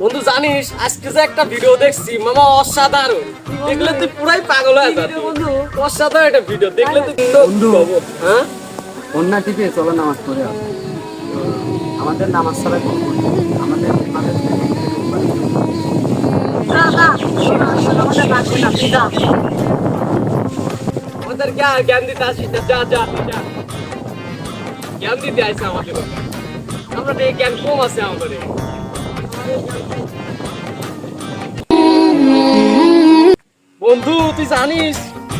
বন্ধু জানিস আজকে যে একটা ভিডিও দেখছি মামা অসাধারণ। দেখলে তুই পুরাই পাগল হয়ে যাবি। বন্ধু। অসাধারণ একটা ভিডিও দেখলে তুই বন্ধু। হ্যাঁ? কন্যা টিপে চলো নামাজ পড়ে আসো। আমাদের নামাজ ছাড়া কোনো। আমাদের আমাদের জ্ঞান জ্ঞান দিতে আসিস যা যা যা। জ্ঞান দিতে আসছে আমাদের আমরা জ্ঞান কম আছে আমাদের। বন্ধু তুই জানিস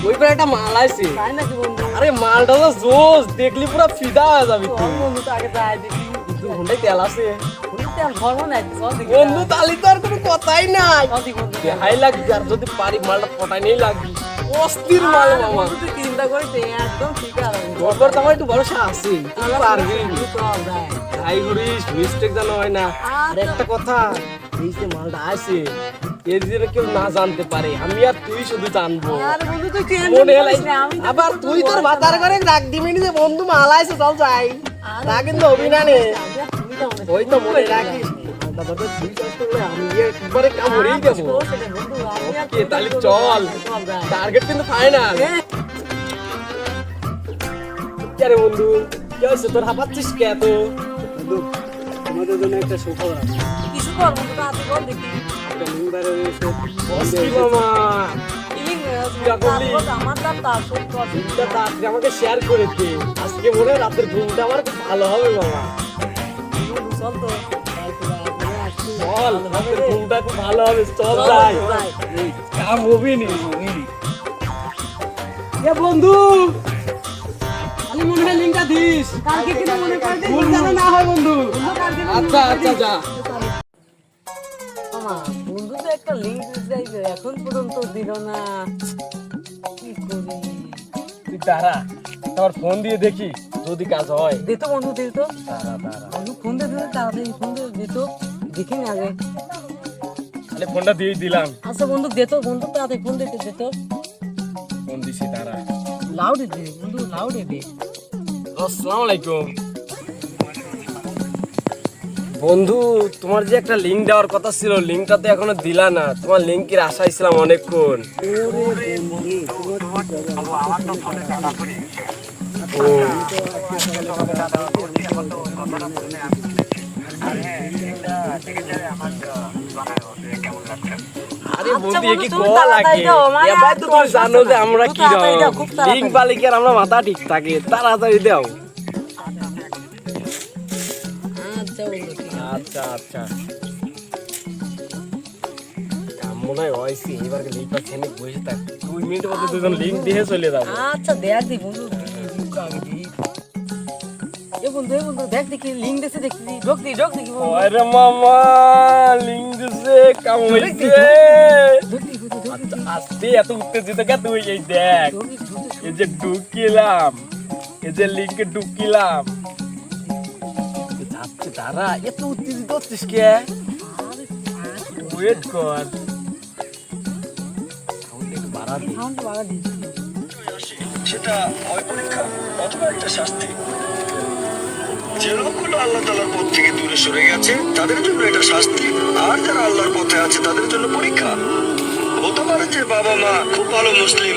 ওই পারে একটা মাল আছে তাই নাকি বন্ধু? আরে মালটা তো জোস দেখলি পুরো ফিদা হয়ে যাবি তুই। বন্ধু তো আগে যাই দেখি। দু ঘন্টায় তেল আছে। বন্ধু তালি তো আর কোনো কথাই নাই। হাই লাগবে আর যদি পারি মালটা পটাই নেই লাগবি। অস্থির মাল মামা। চিন্তা করিস একদম ঠিক আছে। তো আমার একটু ভরসা আছে পারবি। যাই করিস মিস্টেক জানো হয় না। আর। একটা কথা এই যে মালটা আছে এর যেন কেউ না জানতে পারে আমি আর তুই শুধু জানব। আরে বন্ধু তুই টেনশন করিস না, আমি আবার তুই তোর বাতার করি। রাখ দিবি নি যে বন্ধু মালা আছে চল যাই। তা কিন্তু অনেক ওই তো মনে রাখিস। চল। টার্গেট কিন্তু ফাইনাল বন্ধু তোর হাঁপাচ্ছিস কে তো বন্ধু, তোমাদের জন্য একটা সুখবর আছে। কিছু কর বন্ধু, তাড়াতাড়ি বল দেখি। একটা মেম্বারের এসে কি মামা আমাকে শেয়ার করে দে। আজকে মনে হয় রাতের ঘুমটা আমার খুব ভালো হবে মামা চল তো। চল রাতের ঘুমটা খুব ভালো হবে চল যাই। কাম হবি নি বন্ধু! কালকে কিন্তু মনে। ভুল যেন না হয় বন্ধু। আচ্ছা আচ্ছা যা। বন্ধু তো একটা লিঙ্ক দিতে এখন পর্যন্ত দিল না। কি করি? তুই দাঁড়া তোমার ফোন দিয়ে দেখি যদি কাজ হয়। দে তো বন্ধু দে তো। বন্ধু ফোন দে দে তাড়াতাড়ি ফোন দে দে তো। দেখি না আগে। তাহলে ফোনটা দিয়ে দিলাম। আচ্ছা বন্ধু দে তো বন্ধু তাড়াতাড়ি ফোন দিতে দে তো। ফোন দিছি দাঁড়া। লাউড দে বন্ধু লাউড দে। আসসালামু আলাইকুম। বন্ধু তোমার যে একটা লিঙ্ক দেওয়ার কথা ছিল লিঙ্কটা তো এখনও দিলা না। তোমার লিঙ্কের আশায় ছিলাম অনেকক্ষণ। ও। জানো যে আমরা কি। লিঙ্ক আমরা মাথা ঠিক থাকে? তাড়াতাড়ি দাও। আচ্ছা। আচ্ছা আচ্ছা। মনে হয় হয়েছে এবার লিঙ্কটা ছেনে বসে থাক। দুই মধ্যে দুজন লিঙ্ক দিয়ে চলে যাবে। আচ্ছা দেখ দি বন্ধু। আগে দি এ বন্ধু বন্ধু দেখ দেখি লিঙ্ক দিছে দেখি। ঢোক দি ঢোক দেখি আরে মামা লিঙ্ক দিছে কাম আস্তে এত উত্তেজিত কে তুই এই দেখ। এই যে ঢুকিলাম এই যে লিঙ্কে ঢুকিলাম। যাচ্ছে দাঁড়া এত উত্তেজিত হচ্ছিস কে? ওয়েট কর। সাউন্ড একটু বাড়া দে। বাড়া দি। সেটা হয় পরীক্ষা অথবা একটা শাস্তি। যে লোকগুলো আল্লাহ তালার পথ থেকে দূরে সরে গেছে তাদের জন্য এটা শাস্তি। আর যারা আল্লাহর পথে আছে তাদের জন্য পরীক্ষা। হতে পারে যে বাবা মা খুব ভালো মুসলিম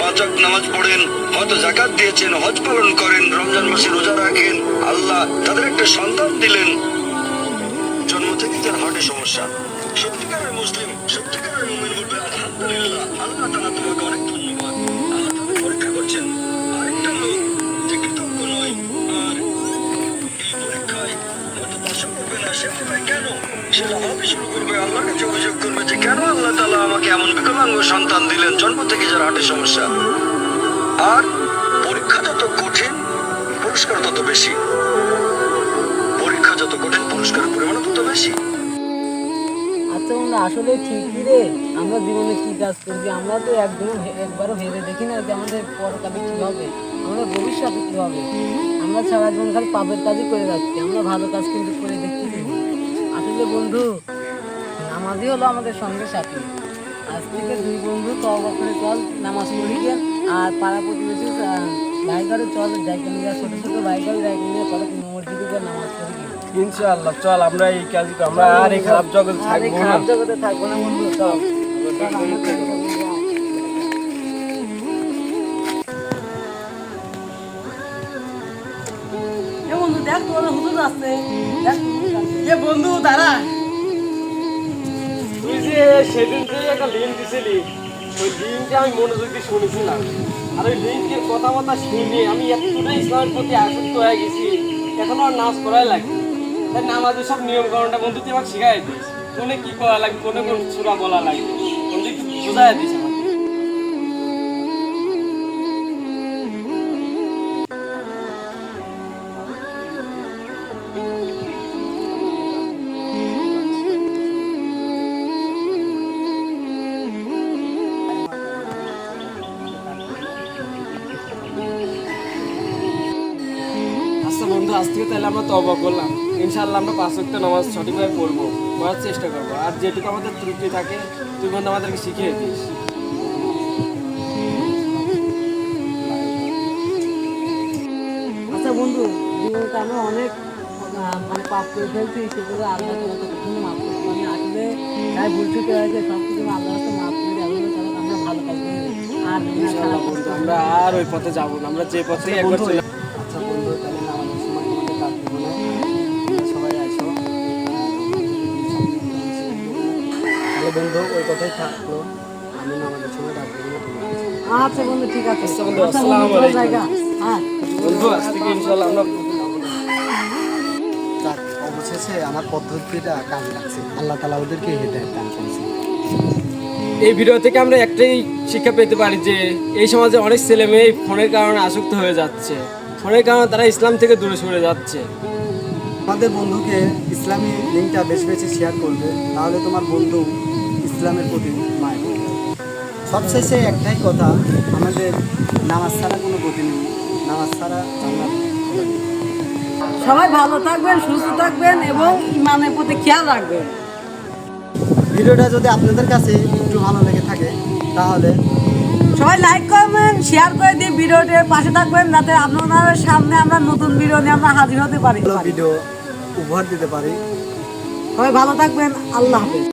পাঁচ ওয়াক্ত নামাজ পড়েন, হয়তো জাকাত দিয়েছেন, হজ পালন করেন, রমজান মাসে রোজা রাখেন, আল্লাহ তাদের একটা সন্তান দিলেন। জন্ম থেকে তার হার্টের সমস্যা। সত্যিকারের মুসলিম, সত্যিকারের মুমিন বলবে, আলহামদুলিল্লাহ, আল্লাহ তাআলা তোমাকে অনেক ধন্যবাদ। আল্লাহ তাদের পরীক্ষা করছেন। আরেকটা লোক যে কৃতজ্ঞ নয়, আর এই পরীক্ষায় হয়তো পাশে করবে না, সে কেন? সন্তান দিলেন সমস্যা। আর পরীক্ষা যত কঠিন পরিমাণ আচ্ছা বন্ধু আসলে ঠিকই রে। আমরা জীবনে কি কাজ করছি আমরা তো একদম একবারও ভেবে দেখি না যে আমাদের পরকালে কি হবে, আমাদের ভবিষ্যতে হবে। আমরা সারা জীবন খালি পাপের কাজই করে যাচ্ছি। আমরা ভালো কাজ কিন্তু করে না। আসলে বন্ধু নামাজই হলো আমাদের সঙ্গে সাথী। আজ থেকে দুই বন্ধু তবা করে চল নামাজ পড়িয়ে আর পাড়া প্রতিবেশী বাইকারে চল যাইকে নিয়ে ছোটো ছোটো বাইকারে যাইকে নিয়ে চলো মসজিদে নামাজ পড়ি ইনশাআল্লাহ চল আমরা এই কাজ আমরা আর এই খারাপ জগতে থাকব না। খারাপ জগতে থাকব না বন্ধু চল। দেখ বন্ধু, দাঁড়া। তুই যে সেদিন যে একটা লিঙ্ক দিছিলি, ওই লিঙ্কটা আমি মনোযোগ দিয়ে শুনেছিলাম। আর ওই লিঙ্কের কথা কথা শুনে আমি এতটা ইসলামের প্রতি আসক্ত হয়ে গেছি, এখন আর নাচ করাই লাগে তাই নামাজের সব নিয়ম কারণটা বন্ধু তুই আমাকে শিখাই দিস। কোনে কি করা লাগবে, কোনে কোন সুরা বলা লাগবে। বন্ধু একটু দিস আমাকে। বন্ধু আজ থেকে তাহলে আমরা তবা করলাম। ইনশাআল্লাহ আমরা পাঁচ ওয়াক্ত নামাজ সঠিকভাবে পড়ব পড়ার চেষ্টা করব। আর যেটুকু আমাদের ত্রুটি থাকে তুই বন্ধু আমাদেরকে শিখিয়ে দিস। আচ্ছা বন্ধু জীবনটা আমরা অনেক মানে পাপ করে ফেলছি সেগুলো আল্লাহ তোমাকে কখনো মাফ করব আমি আসলে তাই ভুল ছুটে হয়েছে সব কিছু আল্লাহ তো মাফ করে দেবো আমরা ভালো আর আমরা ওই পথে যাব না আমরা যে পথে একবার বন্ধু ওই কথাই থাকল। আমি আমাদের সময় ডাকবো আচ্ছা বন্ধু ঠিক আছে। আচ্ছা বন্ধু, আচ্ছা আসসালামু আলাইকুম। হ্যাঁ। বন্ধু আজ থেকে ইনশাআল্লাহ আমরা অবশেষে আমার পদ্ধতিটা কাজে লাগছে। আল্লাহ তালা ওদেরকে হেদায়ত দান করেছে। এই ভিডিও থেকে আমরা একটাই শিক্ষা পেতে পারি যে এই সমাজে অনেক ছেলে মেয়ে ফোনের কারণে আসক্ত হয়ে যাচ্ছে। ফোনের কারণে তারা ইসলাম থেকে দূরে সরে যাচ্ছে। আমাদের বন্ধুকে ইসলামী লিঙ্কটা বেশি বেশি শেয়ার করবে। তাহলে তোমার বন্ধু ইসলামের প্রতি মায় সবশেষে একটাই কথা আমাদের নামাজ ছাড়া কোনো গতি নেই। নামাজ ছাড়া জান্নাত সবাই ভালো থাকবেন সুস্থ থাকবেন এবং ইমানের প্রতি খেয়াল রাখবেন। ভিডিওটা যদি আপনাদের কাছে একটু ভালো লেগে থাকে তাহলে সবাই লাইক করবেন শেয়ার করে দিয়ে ভিডিওটির পাশে থাকবেন যাতে আপনাদের সামনে আমরা নতুন ভিডিও নিয়ে আমরা হাজির হতে পারি। ভিডিও উপহার দিতে পারি। সবাই ভালো থাকবেন আল্লাহ হাফেজ।